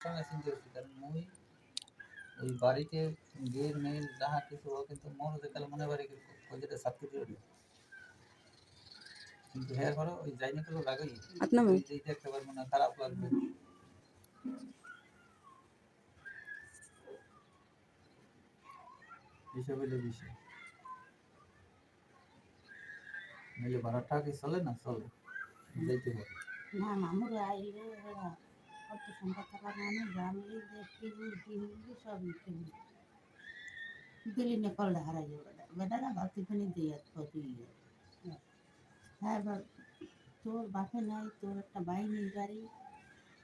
সঙ্গে চিন্তা করছি কারণ মুই ওই বাড়িতে যে মেয়ে যাহা কিছু হোক কিন্তু হতে গেলে মনে বাড়ি ওই যেটা সাবকিটি কিন্তু হ্যাঁ করো ওই যাইনি করে লাগাই। আপনার এই দেখতে পারব না খারাপ লাগবে। এইসব হইলে বিষয়। নাহলে ভাড়াটা কি চলে না চলে? যাইতে না মামুর আইলে। অত সংখ্যা থাকার মানে গ্রামে টিভি টিভি সব টিভি দিলি নে কলটা হারাই যাবে বেটারা বাতি পানি দিয়ে কপি হ্যাঁ এবার তোর বাপে নাই তোর একটা বাই নেই গাড়ি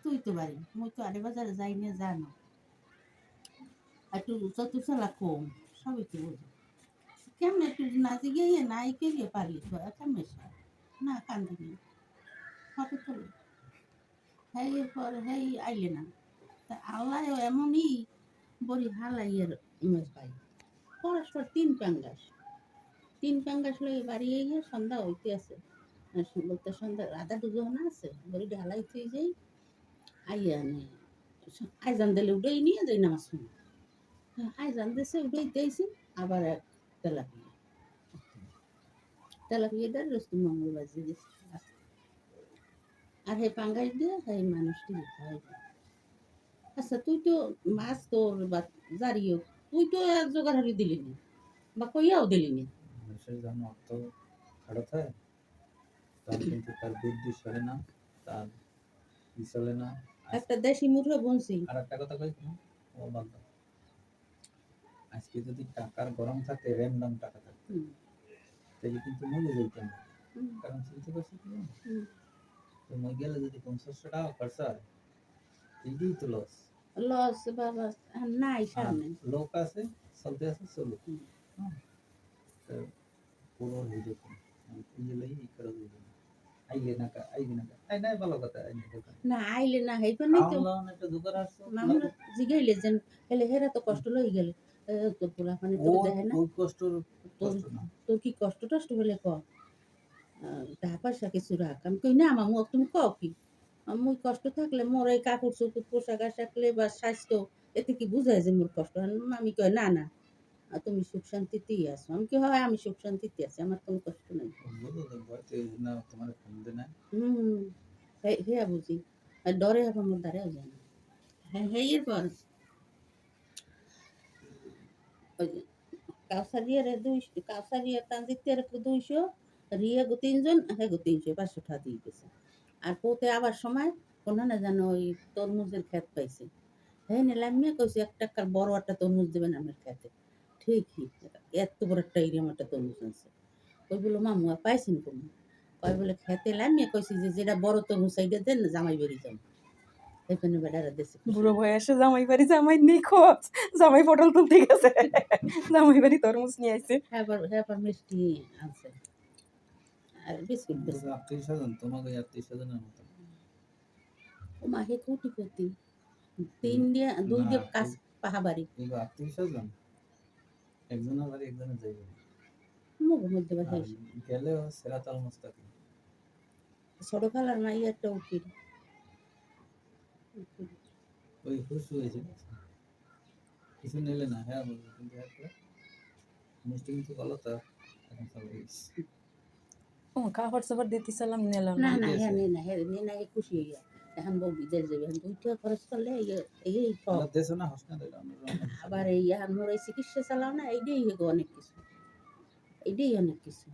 তুই তো বাড়ি মুই তো আরে বাজারে যাই না জানো একটু চতুর্থলা কম সবই তো বুঝো কেমন একটু নাচি গিয়ে নাই কে গিয়ে পারলি তো কেমন না কান্দিনি। ফটো তোলে হ্যাঁ এরপর হ্যাঁ আইলে না। তা আল্লাহ এমনই বড়ি হালাইয়ের উমেশ ভাই পরস্পর তিন প্যাঙ্গাস। তিন প্যাঙ্গাস লই বাড়ি গিয়ে সন্ধ্যা হইতে আছে। বলতে সন্ধ্যা রাধা দুজন আছে? বড়ি ঢালাই তুই যাই, আইয়া নে আইজান দিলে উঠেই নিয়ে যাই নামাজ শুনে আইজান দেশে উঠেই দিয়েছি আবার এক তেলাপিয়া। তেলাপিয়াটা রস্তু মঙ্গলবার দিয়েছি আর হে পাঙ্গাস দিয়ে সেই মানুষটি দিতে হয়। আচ্ছা তুই তো মাছ তোর বা জারিও তুই তো জোগাড় হারি দিলি নি বা কইয়াও দিলি নি। মানুষের জন্য অর্থ খারাপ হয় তার কিন্তু তার বুদ্ধি চলে না তার ই চলে না। একটা দেশি মুঠো বনছি। আর একটা কথা কই ও বাদ আজকে যদি টাকার গরম থাকে র্যান্ডম টাকা থাকে তাহলে কিন্তু মরে যেতাম না কারণ চিন্তা করছি কি মই গেলে যদি পঞ্চাশশো টাকা খরচা হয় এইটাই তো লস লস বাবা নাই সামনে। লোক আছে চলতে আছে চলুক। হ্যাঁ। তো পুরো হয়ে যেত খুঁজলেই ই করে দিবে আইলে না কা আইলে না কা। আই নাই ভালো কথা না আইলে না হেই পানি তো। একটা দোকান আসছে মামুরা জিগাইলে যেন হেলে হেরা তো কষ্ট লই গেলে। তো পোলা পানি তো দেখে না। কষ্ট তোর কি কষ্ট টষ্ট হলে ক? কিছু রাখ আমি কই, না তুমি কষ্ট থাকলে মোর এই কাপড় চোপড় পোশাক আশাকলে বা স্বাস্থ্য, এতে কি বুঝায় যে মোর কষ্ট? আমি কই, না না তুমি সুখ শান্তিতেই আছো। আমি কি হয়, আমি সুখ শান্তিতে আছি, আমার কোনো কষ্ট নাই। হুম হে- হে বুঝি। ডরে আমার দ্বারাও হ্যাঁ হে এরপর। দুইশো, কাউসারিয়ার তানজিতের দুইশো রিয়া গো তিনজন হে গো তিনশো পাঁচশো টাকা দিয়ে গেছে। আর পোতে আবার সময় কোনো না যেন ওই তরমুজের ক্ষেত পাইছে। হ্যাঁ নিলাম মেয়ে কইছে এক টাকার বড় একটা তরমুজ দেবেন আমার খেতে ঠিকই এত বড় একটা এরিয়াম একটা তরমুজ আছে ওই বলো মামু আর পাইছেন কোনো? কয় বলে খেতে লামিয়ে কইছি যে যেটা বড় তরমুজ সেইটা দেন না জামাই বেরিয়ে যাব। এখানে বেড়ারা দেশে বুড়ো বয়সে জামাই বাড়ি জামাই নিখোঁজ জামাই পটল তুলতে গেছে। জামাই বাড়ি তরমুজ নিয়ে আসছে হ্যাঁ হ্যাঁ মিষ্টি আনছে। আর বিস্কুট দিছে আত্মীয় স্বজন তোমাকে আত্মীয় স্বজনের মতো। ও মাকে কোটি কোটি তিন দিয়ে দুই দিয়ে কাজ পাহাবাড়ি। আত্মীয় স্বজন একজনের বাড়ি একজনের যাইবে মুখের মধ্যে গেলেও সেরাতাল মুস্তাকিম ছোট খালার মাই একটা উকিল। ওই খুশ হয়েছে কিছু নিলে না হ্যাঁ বলব কিন্তু একটা মিষ্টি কিন্তু ভালো তো এখন সব কাপড় চাপড় দিতেছিলাম নিলাম। না না না হ্যাঁ নে না হ্যাঁ নে না খুশি হইয়া এখন বউ বিদেশ যাবে এখন দুইটা খরচ করলে এই- আবার এই এখন মোর এই চিকিৎসা চালাও না এইটাই হইব অনেক কিছু। এইটাই অনেক কিছু।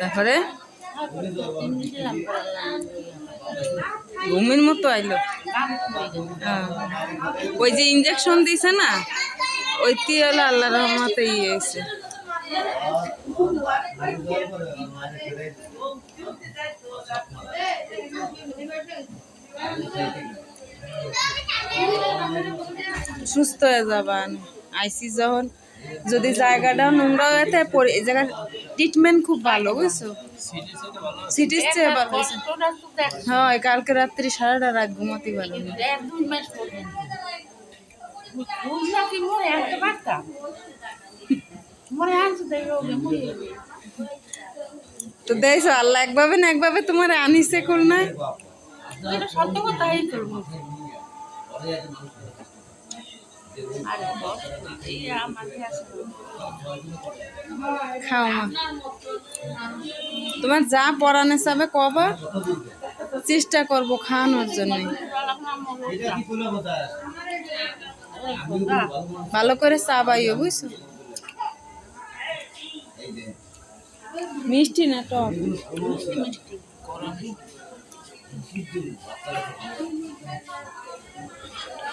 তারপরে? ঘুমের মতো আইলো। হ্যাঁ। ওই যে ইঞ্জেকশন দিছে না ওইটি হলো আল্লাহ রহমতে ইয়ে হয়েছে। সুস্থ হয়ে যাবান আইসি যখন যদি জায়গাটা নোংরা হয়ে থাকে এই জায়গার ট্রিটমেন্ট খুব ভালো, বুঝছ? হ্যাঁ কালকে রাত্রি সারাটা রাত ঘুমাতে পারো না। এক দুই মাস পর্যন্ত বুঝলা কি মরে আনতে পারতাম মরে আনতে দেবে ওকে মরে যাবে। তো দেখছ, আল্লাহ একভাবে না একভাবে তোমার এটা সত্য কথাই করব খাও তোমার যা পরানো যাবে কবা চেষ্টা করব খাওয়ানোর জন্য। ভালো করে চা বাইও বুঝছ? মিষ্টি না টক? গাইল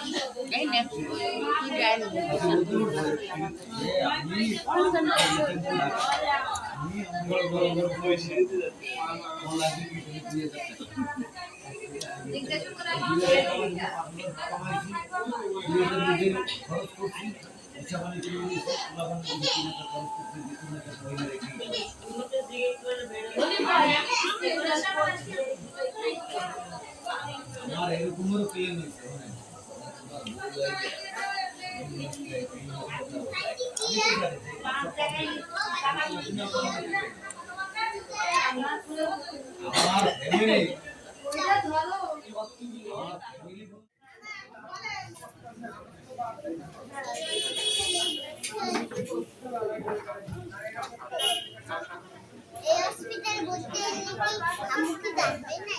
আমার এরকমেরও পেয়ে নিচ্ছে এই হসপিটাল ভর্তি হলে কি আমি কি জানবে না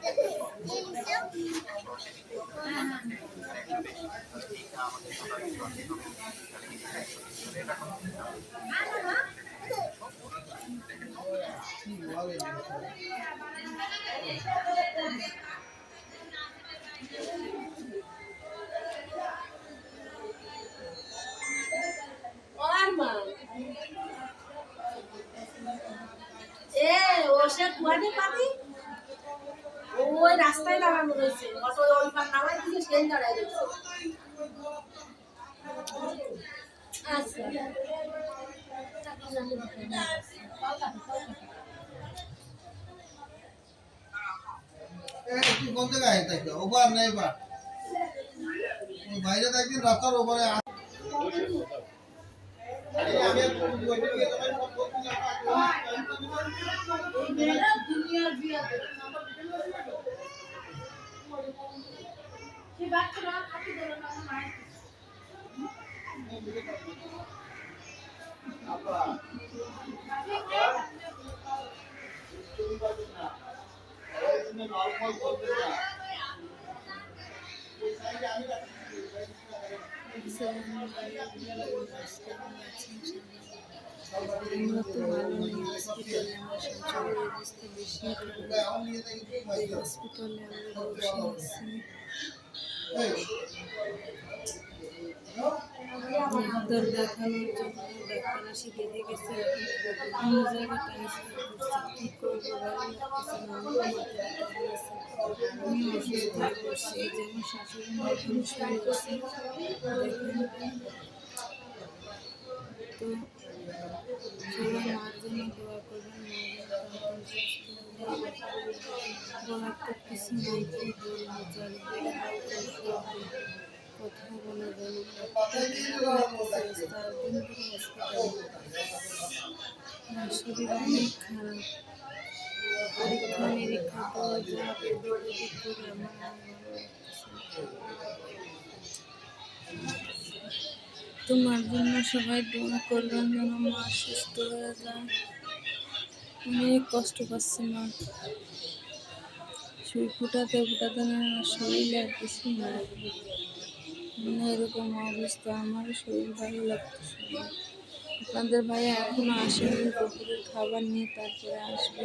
এই যে এ, ও সে কুয়াটি পাবি ওই রাস্তায় লাগানো রয়েছে। অটো ওই পার নামাই দিকে সেই দাঁড়ায় রয়েছে। কোন জায়গায় থাকবে ওপার না এবার। বাইরে থাকবেন রাস্তার ওপারে বইটা নিয়ে যাবেন, সব বলতে আমরা তো ভালো নেই হসপিটালে আমার শৌচালয়ের অবস্থা বেশি খারাপ এখন নিয়ে থাকি ঠিক এই আছে হসপিটালে আমরা বসে আছি ডাক্তার দেখানোর জন্য ডাক্তার এসে দেখে গেছে। অন্য জায়গায় তো সবাই মার জন্য দোয়া করবেন, মা যেন তাড়াতাড়ি সুস্থ যায়। বলার কিছু নাই শরীর অনেক খারাপ। তোমার জন্য সবাই দোয়া করবেন যেন মা সুস্থ হয়ে যায় অনেক কষ্ট পাচ্ছে মা সুই ফুটাতে ফুটাতে না, শরীর আর কিছু না এরকম অবস্থা আমার শরীর ভালো লাগতেছে না। আপনাদের ভাই এখনও আসেনি, দুপুরের খাবার নিয়ে তারপরে আসবে।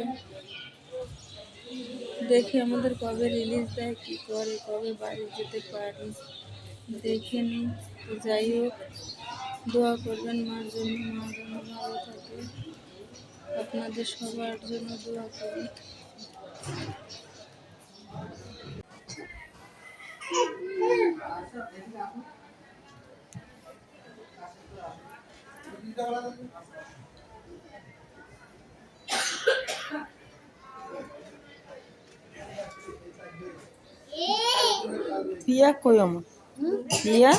দেখি আমাদের কবে রিলিজ দেয়, কি করে, কবে বাড়ি যেতে পারি। দেখে নিই। যাই হোক, দোয়া করবেন মার জন্য, মা যেন ভালো থাকে। আপনাদের সবার জন্য দোয়া করি। পিয়া কই আমার? পিয়া